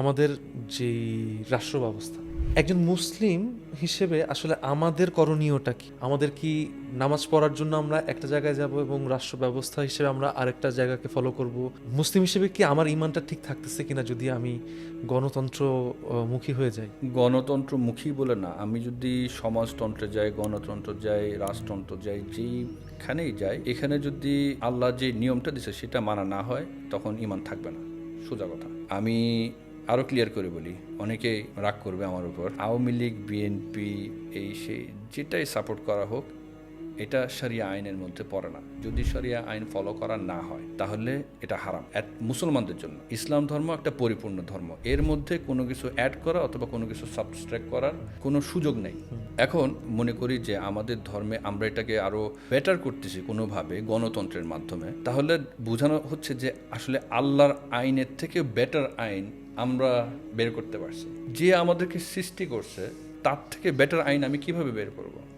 আমাদের যে রাষ্ট্র ব্যবস্থা, একজন মুসলিম হিসেবে আসলে আমাদের করণীয়টা কি? আমাদের কি নামাজ পড়ার জন্য আমরা একটা জায়গায় যাব এবং রাষ্ট্র ব্যবস্থা হিসেবে আমরা আরেকটা জায়গাকে ফলো করব? মুসলিম হিসেবে কি আমার ইমানটা ঠিক থাকতেছে কিনা যদি আমি গণতন্ত্র মুখী হয়ে যাই? গণতন্ত্রমুখী বলে না। আমি যদি সমাজতন্ত্রে যাই, গণতন্ত্র যাই রাজতন্ত্র যাই, যেইখানেই যাই, এখানে যদি আল্লাহ যে নিয়মটা দিছে সেটা মানা না হয়, তখন ইমান থাকবে না। সোজা কথা। আমি আরও ক্লিয়ার করে বলি, অনেকে রাগ করবে আমার উপর। আওয়ামী লীগ বিএনপি এই সেই যেটাই সাপোর্ট করা হোক, এটা শরিয়া আইনের মধ্যে পড়ে না। যদি শরিয়া আইন ফলো করা না হয়, তাহলে এটা হারাম। মুসলমানদের জন্য। ইসলাম ধর্ম একটা পরিপূর্ণ ধর্ম। এর মধ্যে কোনো কিছু অ্যাড করা অথবা কোনো কিছু সাবস্ট্রাক্ট করার কোনো সুযোগ নেই। এখন মনে করি যে আমাদের ধর্মে আমরা এটাকে আরও বেটার করতেছি কোনোভাবে গণতন্ত্রের মাধ্যমে। তাহলে বোঝানো হচ্ছে যে আসলে আল্লাহর আইনের থেকে বেটার আইন আমরা বের করতে পারছি। যে আমাদেরকে সৃষ্টি করছে, তার থেকে বেটার আইন আমি কীভাবে বের করব?